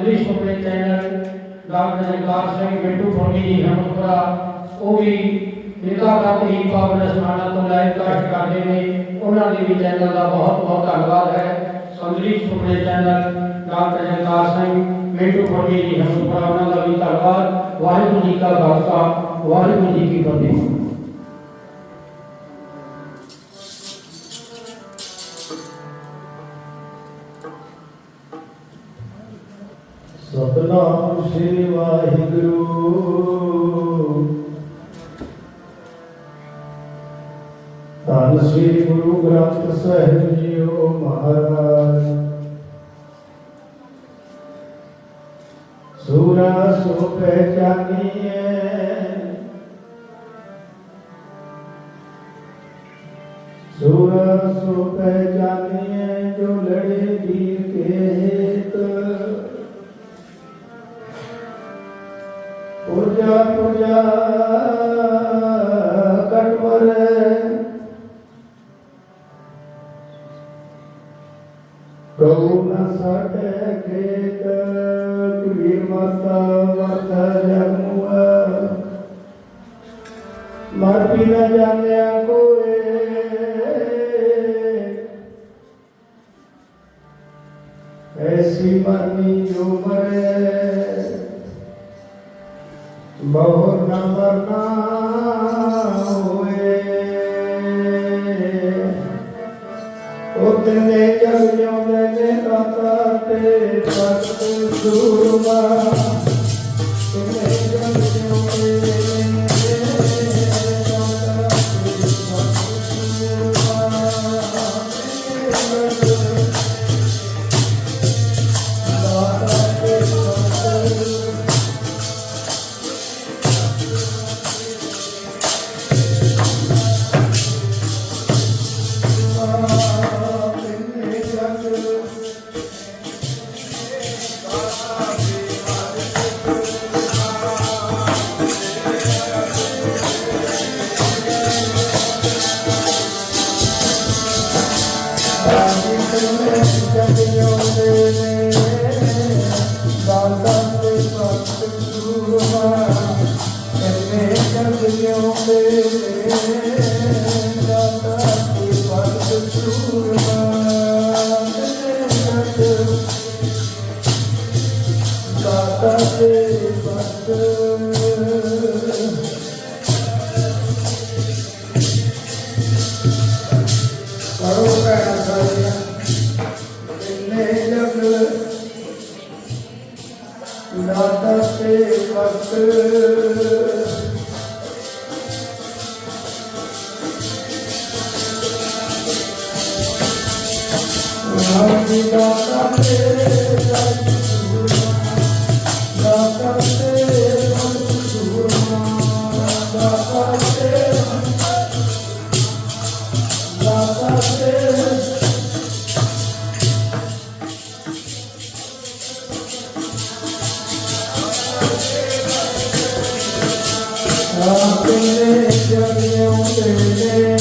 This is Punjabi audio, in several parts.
ਸੰਦੇਸ਼ ਆਪਣੇ ਚੈਨਲ, ਡਾਕਟਰ ਜਗਤਾਰ ਸਿੰਘ, ਬਿੱਟੂ ਫੋਨੀ ਜੀ ਹਮਪੁਰਾ ਉਹ ਵੀ ਨਿਗਾਹ ਕਰਦੀ ਪਾਵਨ ਸਥਾਨਾਂ ਤੋਂ ਲਾਈਵ ਕਾਸਟ ਕਰਦੇ ਨੇ। ਉਹਨਾਂ ਦੇ ਵੀ ਚੈਨਲ ਦਾ ਬਹੁਤ ਬਹੁਤ ਧੰਨਵਾਦ ਹੈ। ਸੰਦੇਸ਼ ਆਪਣੇ ਚੈਨਲ, ਡਾਕਟਰ ਜਗਤਾਰ ਸਿੰਘ, ਬਿੱਟੂ ਫੋਨੀ ਜੀ ਹਮਪੁਰਾ ਉਹਨਾਂ ਦਾ ਵੀ ਧੰਨਵਾਦ। ਵਾਹਿਗੁਰੂ ਜੀ ਕਾ ਖਾਲਸਾ, ਵਾਹਿਗੁਰੂ ਜੀ ਕੀ ਫਤਿਹ। ਸਤਨਾਮ ਸ੍ਰੀ ਵਾਹਿਗੁਰੂ ਧੰਨ ਸ੍ਰੀ ਗੁਰੂ ਗ੍ਰੰਥ ਸਾਹਿਬ ਜੀਓ ਮਹਾਰਾਜ ਸੂਰਾ ਸੋ ਪਹਿਚਾਨੀਏ ਸੂਰਾ ਸੋ ਪਹਿਚਾਨੀਏ ਜੋ ਲੜੇ ਵੀਰ ਕੇ ਹਿਤ पूजा पूजा कटवर प्रभु न सके खेत वीर माता माता न जाने कोई ऐसी मरनी Ramana I'm gonna make.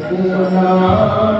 સતનામ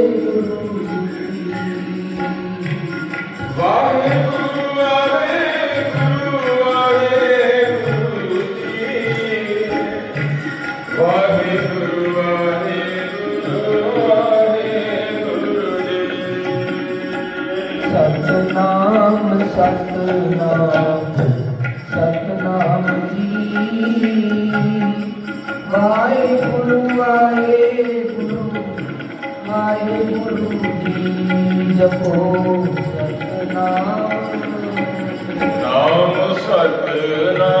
saklarına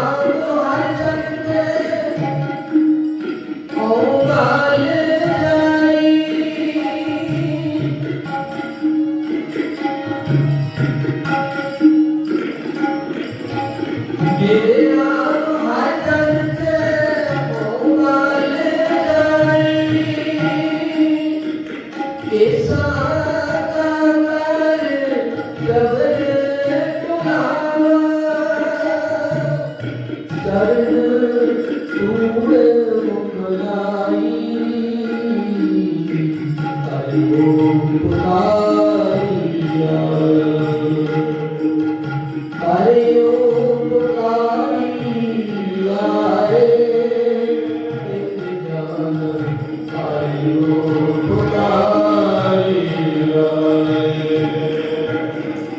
Hallelujah.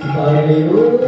Hallelujah.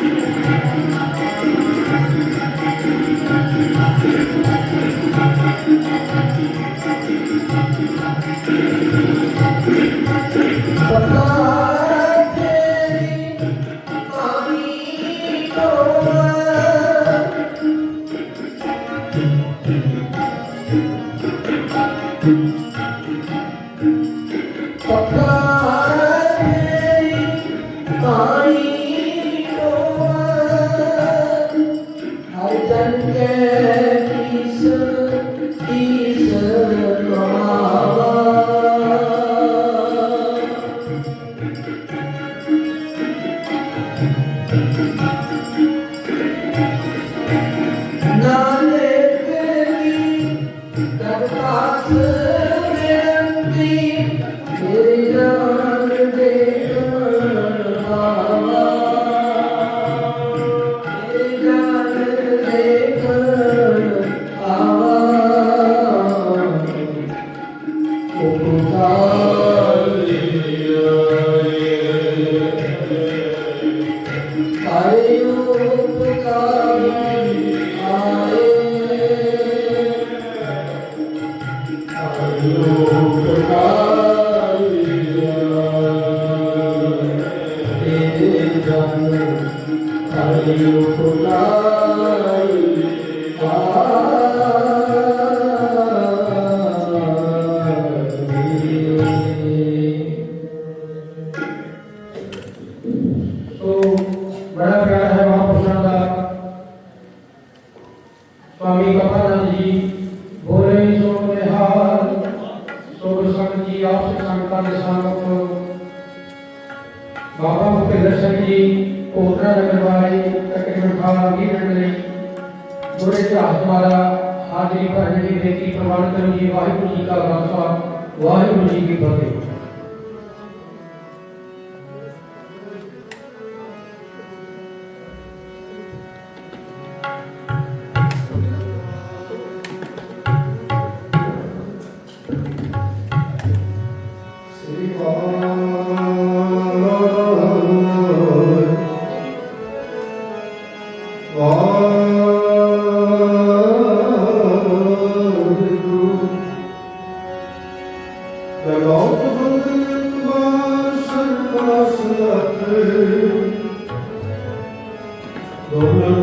Спасибо. Swami ਕਪਾਨੰਦ ਜੀ, ਬੋਲੇ ਸੋ ਨਿਹਾਲ ਸੋ ਗੁਰੂ ਜੀ, ਆਪ ਸੰਗਤਾਂ ਦੇ ਸੰਗਤ ਬਾਬਾ ਭੁਪਿੰਦਰ ਸਿੰਘ ਜੀ ਕੋਟਰਾ ਨਗਰ ਵਾਲੇ, ਤਕਰੀਬਨ 18 20 ਮਿੰਟ ਗੁਰੇ ਇਤਿਹਾਸ ਦੁਆਰਾ ਹਾਜ਼ਰੀ ਭਰਨ ਦੀ ਬੇਨਤੀ ਪ੍ਰਵਾਨ ਕਰੋ ਜੀ ਵਾਹਿਗੁਰੂ ਜੀ ਕਾ ਖਾਲਸਾ, ਵਾਹਿਗੁਰੂ ਜੀ ਕੀ ਫਤਿਹ।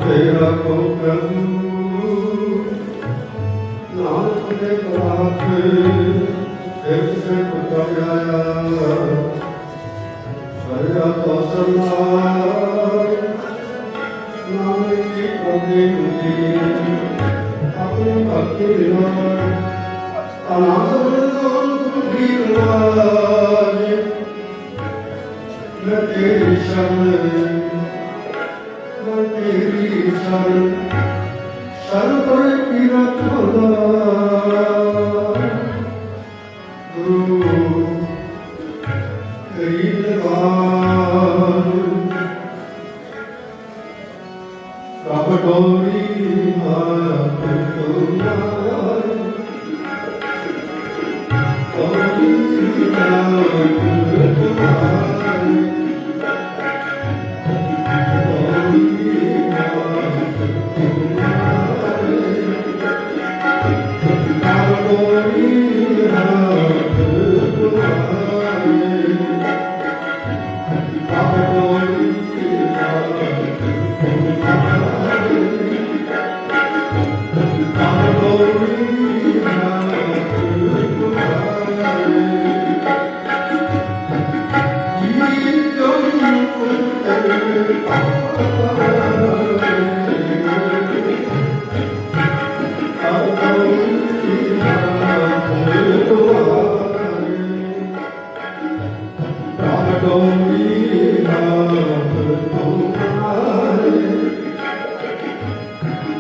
ਤੇਰਾ ਕੋ ਕਰੂ ਨਾਨਕ ਦੇ ਪ੍ਰਾਤ ਇੱਕ ਸੇ ਪੁੱਤਿਆ ਸਰਿਆ ਤੋ ਸਰਨਾਰ ਨਾਨਕ ਕੀ ਕੋਗੇ ਮੁਤੀ ਆਪਣੀ ਭਗਤੀ ਨਾਲ ਆਨੰਦ ਬਰਦਾਨ ਤੁਮੀ ਰਾਜ ਮੈਂ ਤੇਰੀ ਸ਼ਰਨ Oh,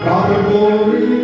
God of glory.